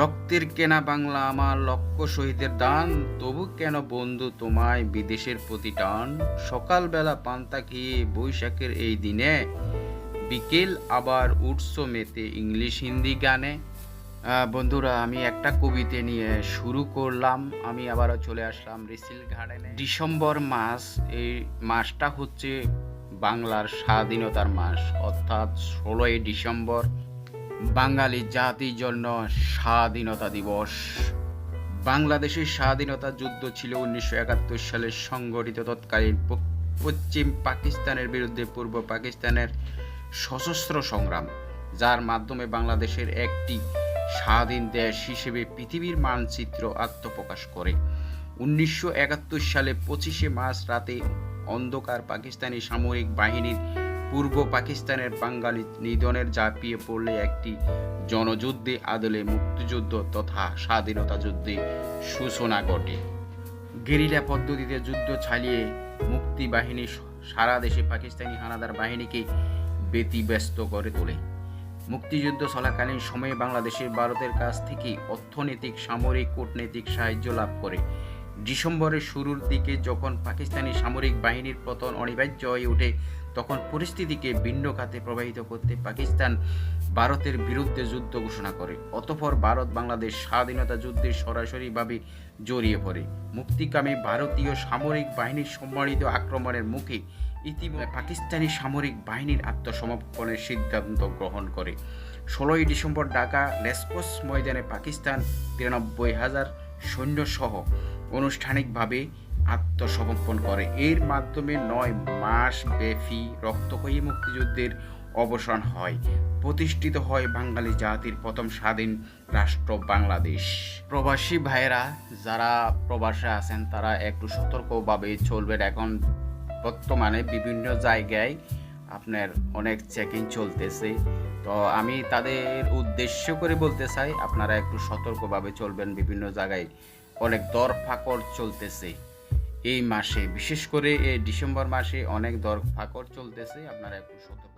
রক্তের কেনা বাংলা আমার লক্ষ্য শহীদের দান, তবু কেন বন্ধু তোমায় বিদেশের প্রতি টান? সকালবেলা পান্তা খেয়ে বৈশাখের এই দিনে বিকেল আবার উৎস মেতে ইংলিশ হিন্দি গানে। বন্ধুরা, আমি একটা কবিতা নিয়ে শুরু করলাম। আমি আবারও চলে আসলাম রিসিল গার্ডেনে। ডিসেম্বর মাস, এই মাসটা হচ্ছে বাংলার স্বাধীনতার মাস, অর্থাৎ ষোলোই ডিসেম্বর। বাঙালি জাতির জন্য স্বাধীনতা দিবস। বাংলাদেশের স্বাধীনতা যুদ্ধ ছিল উনিশশো একাত্তর সালে সংগঠিত তৎকালীন পশ্চিম পাকিস্তানের বিরুদ্ধে পূর্ব পাকিস্তানের সশস্ত্র সংগ্রাম, যার মাধ্যমে বাংলাদেশের একটি স্বাধীন দেশ হিসেবে পৃথিবীর মানচিত্র আত্মপ্রকাশ করে। উনিশশো একাত্তর সালে পঁচিশে মার্চ রাতে অন্ধকার পাকিস্তানি সামরিক বাহিনীর পূর্ব পাকিস্তানের বাঙালি নিধনের ঝাঁপিয়ে পড়লে একটি জনযুদ্ধে আদলে মুক্তিযুদ্ধ তথা স্বাধীনতা যুদ্ধে সূচনা ঘটে। গেরিলা পদ্ধতিতে যুদ্ধ চালিয়ে মুক্তি বাহিনী সারা দেশে পাকিস্তানি হানাদার বাহিনীকে ব্যতিব্যস্ত করে তোলে। মুক্তিযুদ্ধ চলাকালীন সময়ে বাংলাদেশের ভারতের কাছ থেকে অর্থনৈতিক, সামরিক, কূটনৈতিক সাহায্য লাভ করে। ডিসেম্বরের শুরুর দিকে যখন পাকিস্তানি সামরিক বাহিনীর পতন অনিবার্য হয়ে ওঠে, তখন পরিস্থিতিকে ভিন্ন খাতে প্রবাহিত করতে পাকিস্তান ভারতের বিরুদ্ধে যুদ্ধ ঘোষণা করে। অতঃপর ভারত বাংলাদেশ স্বাধীনতা যুদ্ধে সরাসরিভাবে জড়িয়ে পড়ে। মুক্তিকামী ভারতীয় সামরিক বাহিনীর সম্মানিত আক্রমণের মুখে ইতিমধ্যে পাকিস্তানি সামরিক বাহিনীর আত্মসমর্পণের সিদ্ধান্ত গ্রহণ করে। ষোলোই ডিসেম্বর ঢাকা রেসকোর্স ময়দানে পাকিস্তান তিরানব্বই হাজার সৈন্যসহ আনুষ্ঠানিকভাবে আত্মসমর্পণ করে। এর মাধ্যমে নয় মাস ব্যাপী রক্তক্ষয়ী মুক্তিযুদ্ধের অবসান হয়। প্রতিষ্ঠিত হয় বাঙালি জাতির প্রথম স্বাধীন রাষ্ট্র বাংলাদেশ। প্রবাসী ভাইয়েরা, যারা প্রবাসে আছেন, তারা একটু সতর্কভাবে চলবেন। এখন বর্তমানে বিভিন্ন জায়গায় আপনার অনেক চেকিং চলতেছে। তো আমি তাদের উদ্দেশ্য করে বলতে চাই, আপনারা একটু সতর্কভাবে চলবেন। বিভিন্ন জায়গায় অনেক দর ফাঁকড় চলতেছে। এই মাসে, বিশেষ করে এই ডিসেম্বর মাসে অনেক দর ফাঁকড় চলতেছে। আপনারা একটু সতর্ক